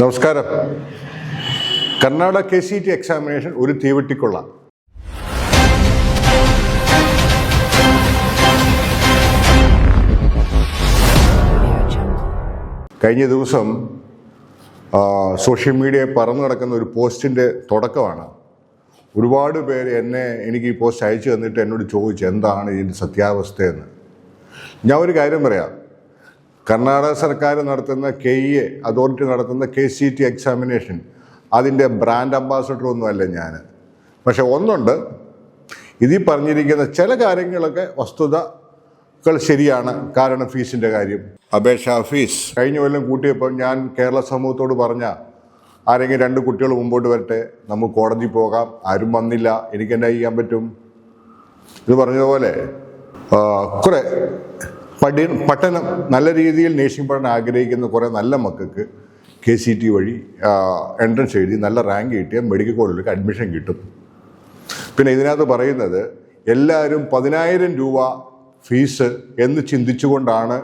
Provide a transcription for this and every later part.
നമസ്കാരം. Karnataka K C T examination ഒരു തീവെട്ടിക്കൊള്ള കഴിഞ്ഞ ദിവസം സോഷ്യൽ മീഡിയയിൽ പറന്നു നടക്കുന്ന ഒരു പോസ്റ്റിന്റെ തുടക്കമാണ്. ഒരുപാട് പേര് എന്നെ എനിക്ക് ഈ പോസ്റ്റ് അയച്ചു തന്നിട്ട് എന്നോട് ചോദിച്ചു എന്താണ് ഇതിന്റെ സത്യാവസ്ഥയെന്ന്. ഞാൻ ഒരു കാര്യം പറയാം. കർണാടക സർക്കാർ നടത്തുന്ന കെ ഇ എ അതോറിറ്റി നടത്തുന്ന കെ സി ടി എക്സാമിനേഷൻ അതിന്റെ ബ്രാൻഡ് അംബാസഡർ ഒന്നുമല്ല ഞാൻ. പക്ഷെ ഒന്നുണ്ട്. ഇതിൽ പറഞ്ഞിരിക്കുന്ന ചില കാര്യങ്ങളൊക്കെ വസ്തുതകൾ ശരിയാണ്. കാരണം ഫീസിന്റെ കാര്യം. അപേക്ഷാ ഫീസ് കഴിഞ്ഞ കൊല്ലം കൂട്ടിയപ്പോൾ ഞാൻ കേരള സമൂഹത്തോട് പറഞ്ഞ ആരെങ്കിലും രണ്ട് കുട്ടികൾ മുമ്പോട്ട് വരട്ടെ നമുക്ക് കോടതി പോകാം. ആരും വന്നില്ല. എനിക്ക് എന്നാ ചെയ്യാൻ പറ്റും? ഇത് പറഞ്ഞതുപോലെ കുറേ പഠി പഠനം നല്ല രീതിയിൽ നേഴ്സിംഗ് പഠനം ആഗ്രഹിക്കുന്ന കുറേ നല്ല മക്കൾക്ക് കെ സി ടി വഴി എൻട്രൻസ് എഴുതി നല്ല റാങ്ക് കിട്ടിയാൽ മെഡിക്കൽ കോളേജിലേക്ക് അഡ്മിഷൻ കിട്ടും. പിന്നെ ഇതിനകത്ത് പറയുന്നത് എല്ലാവരും പതിനായിരം രൂപ ഫീസ് എന്ന് ചിന്തിച്ചുകൊണ്ടാണ്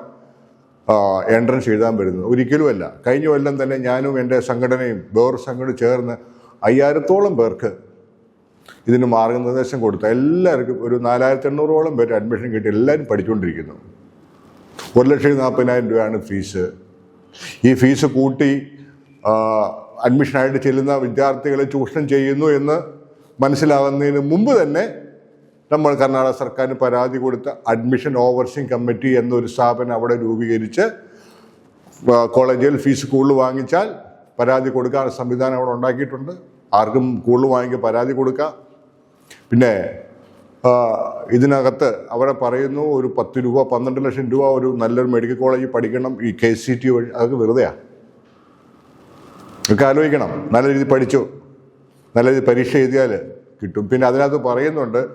എൻട്രൻസ് എഴുതാൻ വരുന്നത്. ഒരിക്കലുമല്ല കഴിഞ്ഞ കൊല്ലം തന്നെ ഞാനും എന്റെ സംഘടനയും വേറെ സംഘടന ചേർന്ന് അയ്യായിരത്തോളം പേർക്ക് ഇതിന് മാർഗനിർദ്ദേശം കൊടുത്ത. എല്ലാവർക്കും ഒരു നാലായിരത്തി എണ്ണൂറോളം പേര് അഡ്മിഷൻ കിട്ടി. എല്ലാവരും പഠിച്ചുകൊണ്ടിരിക്കുന്നു. ഒരു ലക്ഷത്തി നാൽപ്പതിനായിരം രൂപയാണ് ഫീസ്. ഈ ഫീസ് കൂട്ടി അഡ്മിഷനായിട്ട് ചെല്ലുന്ന വിദ്യാർത്ഥികളെ ചൂഷണം ചെയ്യുന്നു എന്ന് മനസ്സിലാകുന്നതിന് മുമ്പ് തന്നെ നമ്മൾ കർണാടക സർക്കാരിന് പരാതി കൊടുത്ത അഡ്മിഷൻ ഓവർസിങ് കമ്മിറ്റി എന്നൊരു സ്ഥാപനം അവിടെ രൂപീകരിച്ച് കോളേജിൽ ഫീസ് കൂടുതൽ വാങ്ങിച്ചാൽ പരാതി കൊടുക്കാൻ സംവിധാനം അവിടെ ഉണ്ടാക്കിയിട്ടുണ്ട്. ആർക്കും കൂടുതൽ വാങ്ങിക്കുക പരാതി കൊടുക്കാം. പിന്നെ ഇതിനകത്ത് അവിടെ പറയുന്നു ഒരു പത്ത് രൂപ പന്ത്രണ്ട് ലക്ഷം രൂപ ഒരു നല്ലൊരു മെഡിക്കൽ കോളേജിൽ പഠിക്കണം ഈ കെ സി ടി വഴി. അതൊക്കെ വെറുതെയാണ് ഒക്കെ ആലോചിക്കണം. നല്ല രീതിയിൽ പഠിച്ചു. നല്ല രീതിയിൽ പരീക്ഷ എഴുതിയാൽ കിട്ടും. പിന്നെ അതിനകത്ത് പറയുന്നുണ്ട്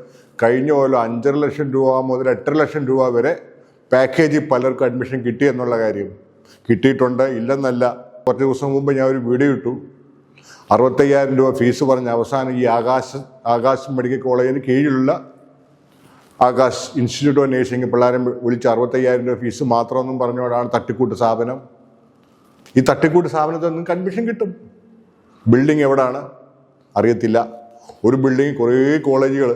കഴിഞ്ഞ കൊല്ലം അഞ്ചര ലക്ഷം രൂപ മുതൽ എട്ടര ലക്ഷം രൂപ വരെ പാക്കേജിൽ പലർക്കും അഡ്മിഷൻ കിട്ടി എന്നുള്ള കാര്യം. കിട്ടിയിട്ടുണ്ട്. ഇല്ലെന്നല്ല. കുറച്ച് ദിവസം മുമ്പ് ഞാൻ ഒരു വീഡിയോ ഇട്ടു. അറുപത്തയ്യായിരം രൂപ ഫീസ് പറഞ്ഞ അവസാനം ഈ ആകാശ് ആകാശ് മെഡിക്കൽ കോളേജിന് കീഴിലുള്ള ആകാശ് ഇൻസ്റ്റിറ്റ്യൂട്ട് ഓഫ് നേഴ്സിംഗ് പിള്ളേരെ വിളിച്ച് അറുപത്തയ്യായിരം രൂപ ഫീസ് മാത്രമെന്നും പറഞ്ഞുകൊണ്ടാണ് തട്ടിക്കൂട്ട് സ്ഥാപനം. ഈ തട്ടിക്കൂട്ട് സ്ഥാപനത്തിൽ നിന്നും കൺമിഷൻ കിട്ടും. ബിൽഡിംഗ് എവിടാണ്? അറിയത്തില്ല. ഒരു ബിൽഡിംഗ് കുറേ കോളേജുകൾ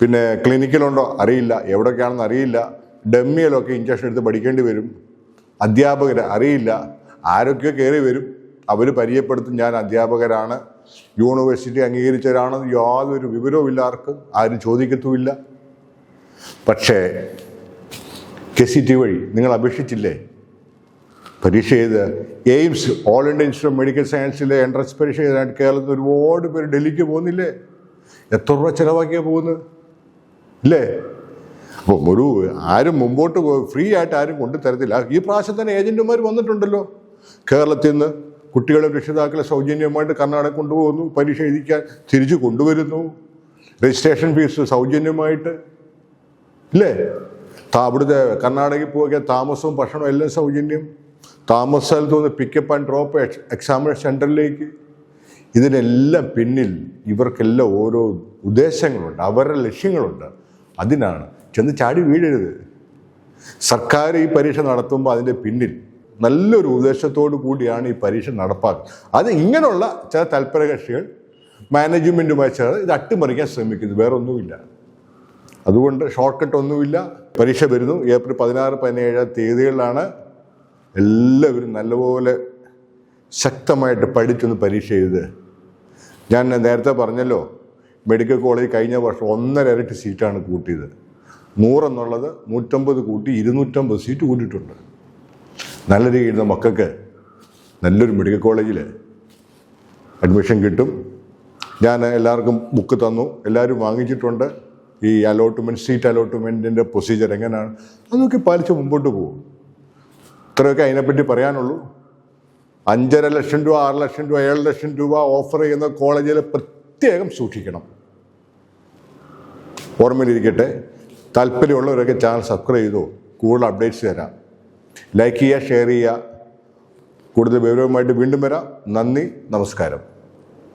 പിന്നെ ക്ലിനിക്കിലുണ്ടോ? അറിയില്ല. എവിടെയൊക്കെയാണെന്ന് അറിയില്ല. ഡെമ്മിയിലൊക്കെ ഇഞ്ചക്ഷൻ എടുത്ത് പഠിക്കേണ്ടി വരും. അധ്യാപകർ അറിയില്ല. ആരൊക്കെയോ കയറി വരും. അവർ പരിചയപ്പെടുത്തും. ഞാൻ അധ്യാപകരാണ്. യൂണിവേഴ്സിറ്റി അംഗീകരിച്ചവരാണെന്ന് യാതൊരു വിവരവും ഇല്ല ആർക്കും ആരും ചോദിക്കത്തുമില്ല. പക്ഷേ കെ സി ടി വഴി നിങ്ങൾ അപേക്ഷിച്ചില്ലേ? പരീക്ഷ ചെയ്ത് AIIMS all India institute of medical സയൻസിലെ entrance പരീക്ഷ ചെയ്തായിട്ട് കേരളത്തിൽ ഒരുപാട് പേര് ഡൽഹിക്ക് പോകുന്നില്ലേ? എത്ര രൂപ ചിലവാക്കിയാണ് പോകുന്നത്? ഇല്ലേ? അപ്പം ഒരു ആരും മുമ്പോട്ട് ഫ്രീ ആയിട്ട് ആരും കൊണ്ടു തരത്തില്ല ഈ പ്രാവശ്യം തന്നെ ഏജന്റുമാർ വന്നിട്ടുണ്ടല്ലോ കേരളത്തിൽ നിന്ന്. കുട്ടികളെ രക്ഷിതാക്കളെ സൗജന്യമായിട്ട് കർണാടക കൊണ്ടുപോകുന്നു പരീക്ഷ എഴുതിക്കാൻ തിരിച്ചു കൊണ്ടുവരുന്നു. രജിസ്ട്രേഷൻ ഫീസ് സൗജന്യമായിട്ട്. ഇല്ലേ? അവിടുത്തെ കർണാടകയിൽ പോകിയ താമസവും ഭക്ഷണവും എല്ലാം സൗജന്യം. താമസ സ്ഥലത്ത് നിന്ന് പിക്കപ്പ് ആൻഡ് ഡ്രോപ്പ് എക്സാമിനേഷൻ സെന്ററിലേക്ക് ഇതിനെല്ലാം പിന്നിൽ ഇവർക്കെല്ലാം ഓരോ ഉദ്ദേശങ്ങളുണ്ട് അവരുടെ ലക്ഷ്യങ്ങളുണ്ട്. അതിനാണ്. ചെന്ന് ചാടി വീഴരുത്. സർക്കാർ ഈ പരീക്ഷ നടത്തുമ്പോൾ അതിന്റെ പിന്നിൽ നല്ലൊരു ഉദ്ദേശത്തോടു കൂടിയാണ് ഈ പരീക്ഷ നടപ്പാക്കുന്നത്. അത് ഇങ്ങനെയുള്ള ചില തൽപര കക്ഷികൾ മാനേജ്മെന്റുമായി ചേർന്ന് ഇത് അട്ടിമറിക്കാൻ ശ്രമിക്കുന്നു. വേറെ ഒന്നുമില്ല അതുകൊണ്ട് ഷോർട്ട് കട്ട് ഒന്നുമില്ല. പരീക്ഷ വരുന്നു. ഏപ്രിൽ പതിനാറ് പതിനേഴ് തീയതികളിലാണ് എല്ലാവരും നല്ലപോലെ ശക്തമായിട്ട് പഠിച്ചൊന്ന് പരീക്ഷ എഴുത് ഞാൻ നേരത്തെ പറഞ്ഞല്ലോ മെഡിക്കൽ കോളേജ് കഴിഞ്ഞ വർഷം ഒന്നര ഇരട്ടി സീറ്റാണ് കൂട്ടിയത്. നൂറെന്നുള്ളത് നൂറ്റമ്പത് കൂട്ടി ഇരുന്നൂറ്റമ്പത് സീറ്റ് കൂട്ടിയിട്ടുണ്ട്. നല്ല രീതിയിൽ മക്കൾക്ക് നല്ലൊരു മെഡിക്കൽ കോളേജിൽ അഡ്മിഷൻ കിട്ടും. ഞാൻ എല്ലാവർക്കും ബുക്ക് തന്നു. എല്ലാവരും വാങ്ങിച്ചിട്ടുണ്ട്. ഈ അലോട്ട്മെന്റ് സീറ്റ് അലോട്ട്മെന്റിന്റെ പ്രൊസീജിയർ എങ്ങനെയാണ്? അതൊക്കെ പാലിച്ച് മുമ്പോട്ട് പോകും. ഇത്രയൊക്കെ അതിനെപ്പറ്റി പറയാനുള്ളൂ. അഞ്ചര ലക്ഷം രൂപ ആറ് ലക്ഷം രൂപ ഏഴ് ലക്ഷം രൂപ ഓഫർ ചെയ്യുന്ന കോളേജിൽ പ്രത്യേകം സൂക്ഷിക്കണം. ഓർമ്മയിലിരിക്കട്ടെ. താല്പര്യമുള്ളവരൊക്കെ ചാനൽ സബ്സ്ക്രൈബ് ചെയ്തോ. കൂടുതൽ അപ്ഡേറ്റ്സ് തരാം. ലൈക്ക് ചെയ്യുക ഷെയർ ചെയ്യുക. കൂടുതൽ വിവരവുമായിട്ട് വീണ്ടും വരാം. നന്ദി നമസ്കാരം.